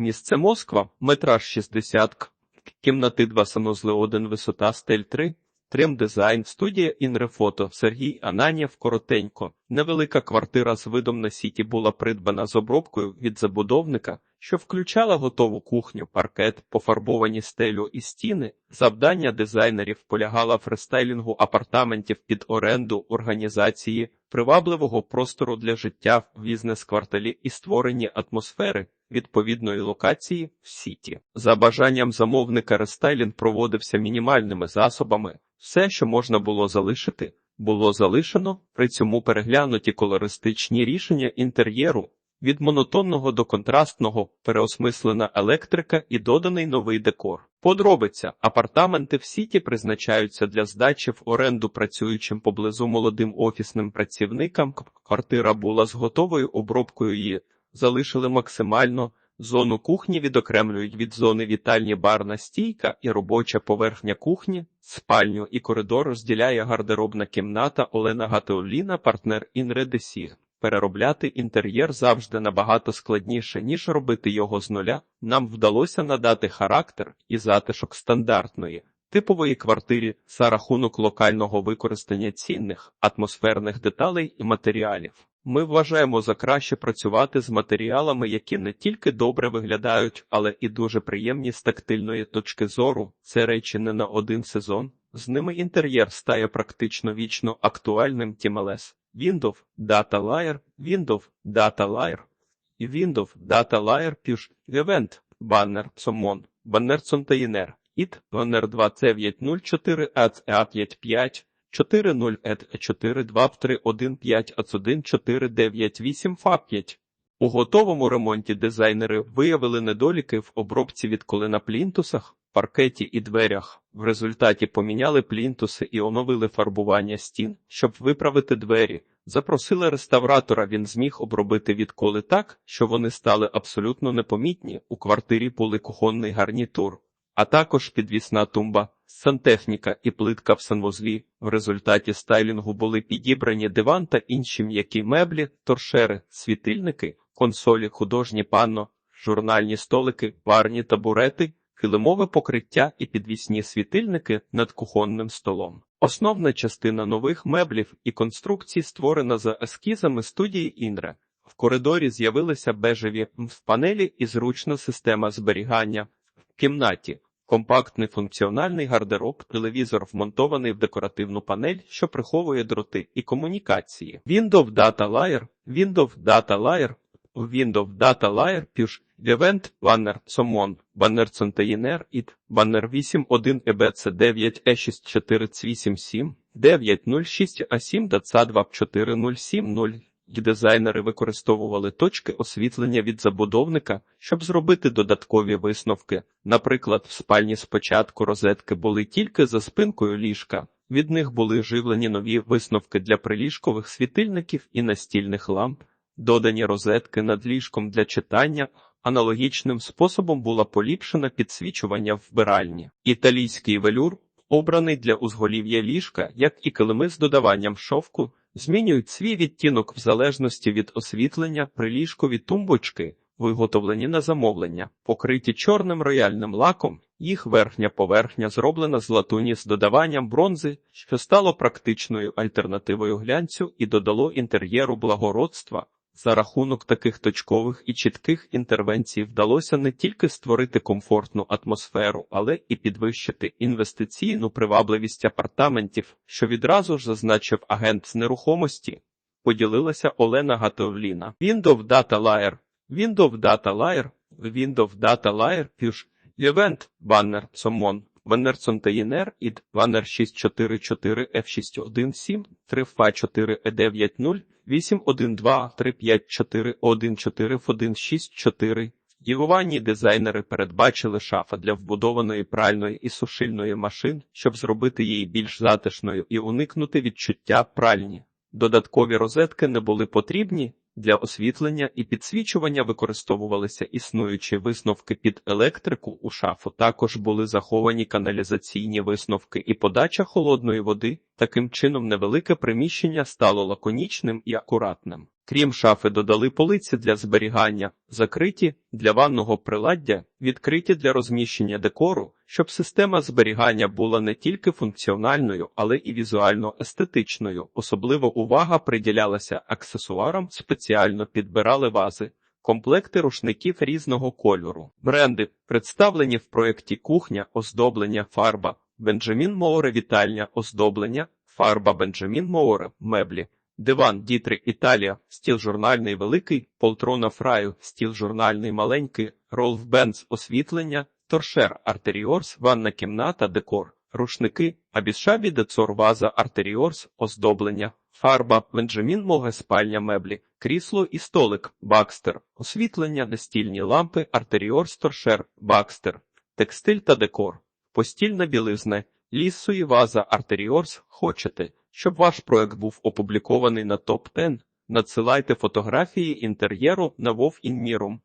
Місце Москва, метраж 60 к. Кімнати 2 санузли 1, висота стель 3. Трем дизайн, студія Інрефото, Сергій Ананєв, коротенько. Невелика квартира з видом на сіті була придбана з обробкою від забудовника, що включала готову кухню, паркет, пофарбовані стелю і стіни. Завдання дизайнерів полягало в рестайлінгу апартаментів під оренду організації, привабливого простору для життя в бізнес-кварталі і створенні атмосфери відповідної локації в сіті. За бажанням замовника рестайлінг проводився мінімальними засобами. Все, що можна було залишити, було залишено, при цьому переглянуті колористичні рішення інтер'єру. Від монотонного до контрастного переосмислена електрика і доданий новий декор. Подробиця апартаменти в сіті призначаються для здачі в оренду працюючим поблизу молодим офісним працівникам. Квартира була з готовою обробкою її залишили максимально. Зону кухні відокремлюють від зони вітальні барна стійка і робоча поверхня кухні, спальню і коридор розділяє гардеробна кімната Олена Гатеоліна, партнер Інредесі. Переробляти інтер'єр завжди набагато складніше, ніж робити його з нуля. Нам вдалося надати характер і затишок стандартної, типової квартирі за рахунок локального використання цінних атмосферних деталей і матеріалів. Ми вважаємо за краще працювати з матеріалами, які не тільки добре виглядають, але і дуже приємні з тактильної точки зору. Це речі не на один сезон. З ними інтер'єр стає практично вічно актуальним. TMLS. Windows Data Layer, Windows Data Layer і Windows Data Layer Push Event. Banner. Summon. Banner. Container IT. Banner 2904 AT55 40 ет 42315 АЦ1 498 ФА5. У готовому ремонті дизайнери виявили недоліки в обробці відколи на плінтусах, паркеті і дверях. В результаті поміняли плінтуси і оновили фарбування стін, щоб виправити двері. Запросили реставратора, він зміг обробити відколи так, що вони стали абсолютно непомітні. У квартирі були кухонний гарнітур, а також підвісна тумба, сантехніка і плитка в санвузлі. В результаті стайлінгу були підібрані диван та інші м'які меблі, торшери, світильники, консолі, художні панно, журнальні столики, парні табурети, килимове покриття і підвісні світильники над кухонним столом. Основна частина нових меблів і конструкцій створена за ескізами студії Інре. В коридорі з'явилися бежеві панелі і зручна система зберігання в кімнаті. Компактний функціональний гардероб, телевізор вмонтований в декоративну панель, що приховує дроти і комунікації. Windows Data Layer, Windows Data Layer, Windows Data Layer, Push, Event, Banner, Summon, Banner Container, IT, Banner 8.1 EBC 9 e 64 c 87 906 A7 DACA 24070, і дизайнери використовували точки освітлення від забудовника, щоб зробити додаткові висновки. Наприклад, в спальні спочатку розетки були тільки за спинкою ліжка. Від них були живлені нові висновки для приліжкових світильників і настільних ламп, додані розетки над ліжком для читання. Аналогічним способом було поліпшено підсвічування вбиральні. Італійський велюр, обраний для узголів'я ліжка, як і килими з додаванням шовку, змінюють свій відтінок в залежності від освітлення приліжкові тумбочки, виготовлені на замовлення, покриті чорним рояльним лаком, їх верхня поверхня зроблена з латуні з додаванням бронзи, що стало практичною альтернативою глянцю і додало інтер'єру благородства. За рахунок таких точкових і чітких інтервенцій вдалося не тільки створити комфортну атмосферу, але і підвищити інвестиційну привабливість апартаментів, що відразу ж зазначив агент з нерухомості. Поділилася Олена Гатовліна. Windows Data Layer, Windows Data Layer, Windows Data Layer, Push, Event, Banner, Summon, Container, id Banner 644 F617, 3 fa 4 e 90 812 354 14 164 Дівовані дизайнери передбачили шафа для вбудованої пральної і сушильної машин, щоб зробити її більш затишною і уникнути відчуття пральні. Додаткові розетки не були потрібні. Для освітлення і підсвічування використовувалися існуючі висновки під електрику у шафу. Також були заховані каналізаційні висновки і подача холодної води. Таким чином, невелике приміщення стало лаконічним і акуратним. Крім шафи, додали полиці для зберігання, закриті для ванного приладдя, відкриті для розміщення декору, щоб система зберігання була не тільки функціональною, але і візуально естетичною. Особливо увага приділялася аксесуарам, спеціально підбирали вази. Комплекти рушників різного кольору. Бренди представлені в проєкті кухня, оздоблення, фарба, Бенджамін Моуре. Вітальня, оздоблення, фарба. Бенджамін Моуре, меблі, диван Дітрі Італія, стіл журнальний великий, полтрона Фраю, стіл журнальний маленький, Ролф Бенц освітлення, торшер Артеріорс, ванна кімната, декор, рушники, Абішабі Децор ваза Артеріорс, оздоблення, фарба Бенджамін Моге спальня меблі, крісло і столик, Бакстер, освітлення, настільні лампи, Артеріорс торшер, Бакстер, текстиль та декор. Постільна білизна, лісу і ваза Артеріорс. Хочете, щоб ваш проект був опублікований на топ 10 Надсилайте фотографії інтер'єру на Вов Інмірум.